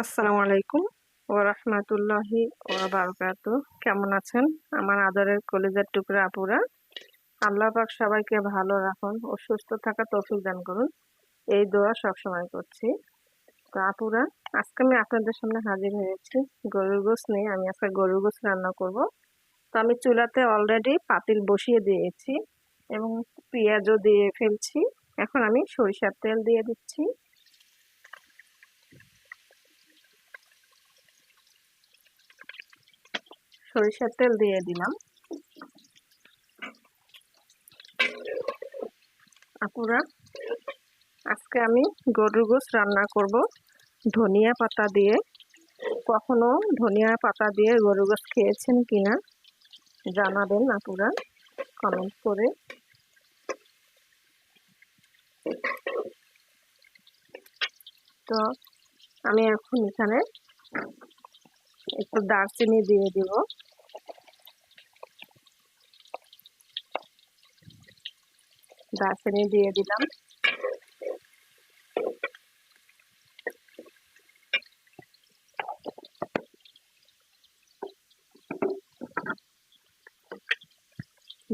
আসসালামু আলাইকুম ও রহমতুল্লাহি ও বারকাত। কেমন আছেন? আমার আদরের কলেজের টুকরা আপুরা। আল্লাহ পাক সবাইকে ভালো রাখুন ও সুস্থ থাকা তৌফিক দান করুন। এই দোয়া সবসময় করছি। তো আপুরা, আজকে আমি আপনাদের সামনে হাজির হয়েছি। গরুর গোস নিয়ে আমি আজকে গরুর গোস রান্না করব। তো আমি চুলাতে অলরেডি পাতিল বসিয়ে দিয়েছি এবং পেঁয়াজও দিয়ে ফেলছি। এখন আমি সরিষার তেল দিয়ে দিচ্ছি। সরিষার তেল দিয়ে দিলাম। আপুরা, আজকে আমি গরুর গোস রান্না করব ধনিয়া পাতা দিয়ে। কখনো ধনিয়া পাতা দিয়ে গরুর গোস খেয়েছেন কিনা জানাবেন আপুরা কমেন্ট করে। তো আমি এখন এখানে একটু দারচিনি দিয়ে দিব। দারচিনি দিয়ে দিলাম।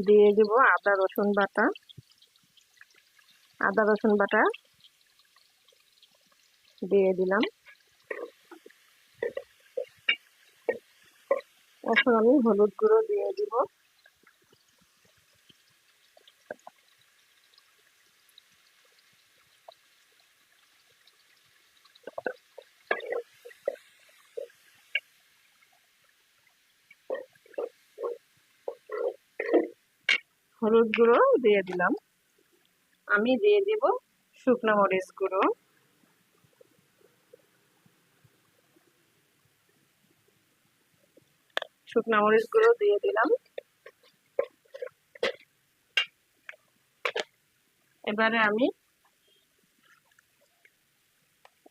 দিয়ে দিব আদা, রসুন বাটা। আদা, রসুন বাটা। দিয়ে দিলাম। এখন আমি হলুদ গুঁড়ো দিয়ে দিব। হলুদ গুঁড়ো দিয়ে দিলাম। আমি দিয়ে দিব শুকনো মরিচ গুঁড়ো। শুকনো মরিচ গুঁড়ো দিয়ে দিলাম। এবারে আমি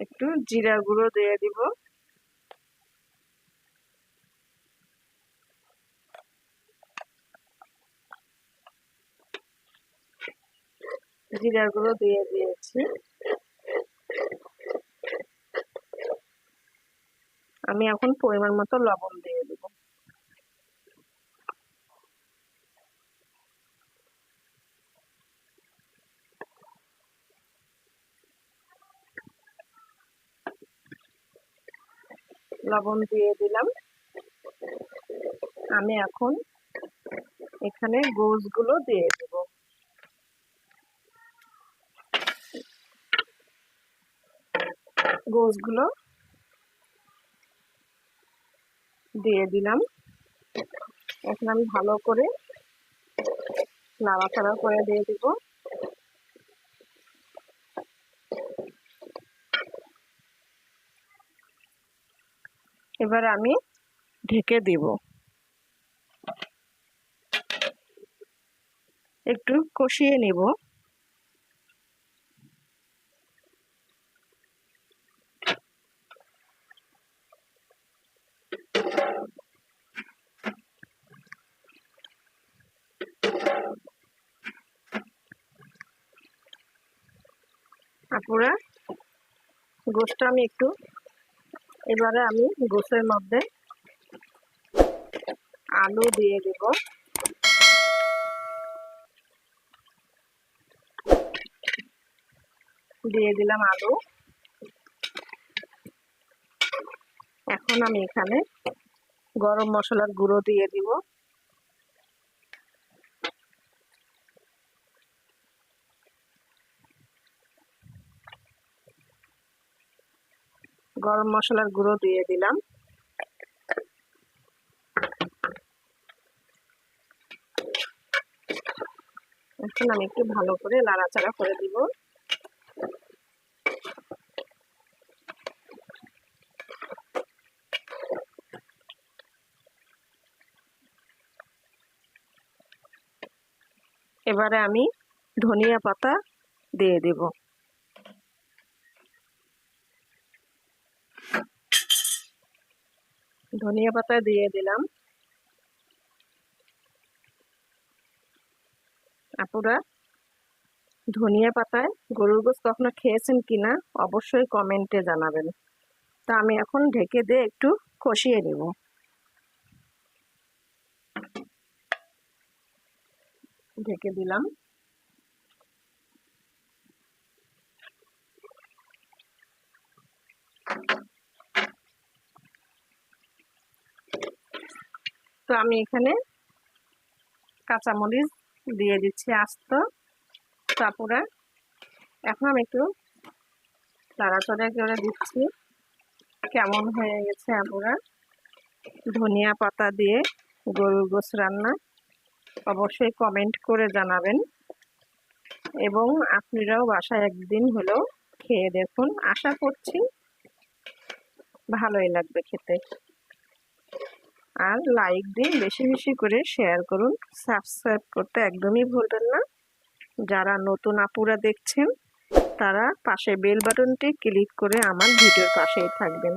একটু জিরা গুঁড়ো দিয়ে দিব। জিরা গুঁড়ো দিয়ে দিয়েছি। আমি এখন পরিমাণ মতো লবণ দিয়ে দেব লবণ দিয়ে দিলাম। আমি এখন এখানে গোসগুলো দিয়ে দেব। গোসগুলো দিয়ে দিলাম। এখন আমি ভালো করে নাড়াচাড়া করে দিয়ে দিব। এবার আমি ঢেকে দিব। একটু কষিয়ে নিব। আপুরা গোসটা আমি একটু এবারে আমি গোসের মধ্যে আলু দিয়ে দেব। দিয়ে দিলাম আলু। এখন আমি এখানে গরম মশলার গুঁড়ো দিয়ে দিব। গরম মশলার গুঁড়ো দিয়ে দিলাম। এখন আমি একটু ভালো করে লাড়াচাড়া করে দিব। এবারে আমি ধনিয়া পাতা দিয়ে দেব। ধনিয়া পাতা দিয়ে দিলাম। আপুরা, ধনিয়া পাতায় গরুর গোস কখনো খেয়েছেন কিনা অবশ্যই কমেন্টে জানাবেন। তা আমি এখন ঢেকে দিয়ে একটু কষিয়ে নেব। ঢেকে দিলাম। তো আমি এখানে কাঁচামরিচ দিয়ে দিচ্ছি আস্ত চাপুরা এখন আমি একটু নাড়াচড়া করে দিচ্ছি কেমন হয়ে গেছে আপুরা। ধনিয়া পাতা দিয়ে গরুর গোস রান্না অবশ্যই কমেন্ট করে জানাবেন। এবং আপনারাও বাসায় একদিন হলেও খেয়ে দেখুন। আশা করছি ভালোই লাগবে খেতে। আর লাইক দিন বেশি বেশি করে শেয়ার করুন। সাবস্ক্রাইব করতে একদমই ভুলবেন না। যারা নতুন আপুরা দেখছেন, তারা পাশে বেল বাটনটি ক্লিক করে আমার ভিডিওর পাশেই থাকবেন।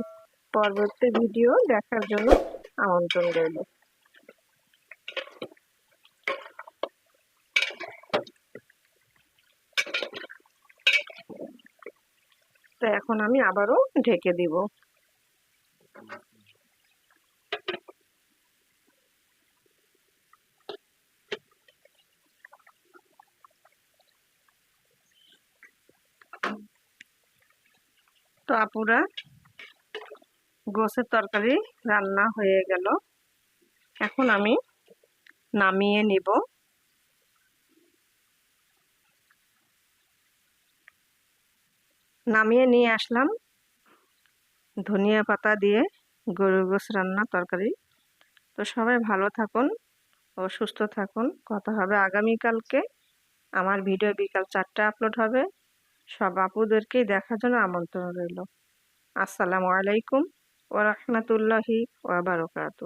পরবর্তী ভিডিও দেখার জন্য আমন্ত্রণ রইল। তো এখন আমি আবারও ঢেকে দিব। তো আপুরা, গোসের তরকারি রান্না হয়ে গেল। এখন আমি নামিয়ে নিব। নামিয়ে নিয়ে আসলাম ধনিয়া পাতা দিয়ে গরুর গোস রান্না তরকারি। তো সবাই ভালো থাকুন ও সুস্থ থাকুন। কথা হবে আগামীকালকে। আমার ভিডিও বিকাল চারটে আপলোড হবে। সব আপুদেরকেই দেখার জন্য আমন্ত্রণ রইল। আসসালামু আলাইকুম ওরহমতুল্লাহি ওয়াবারকাতু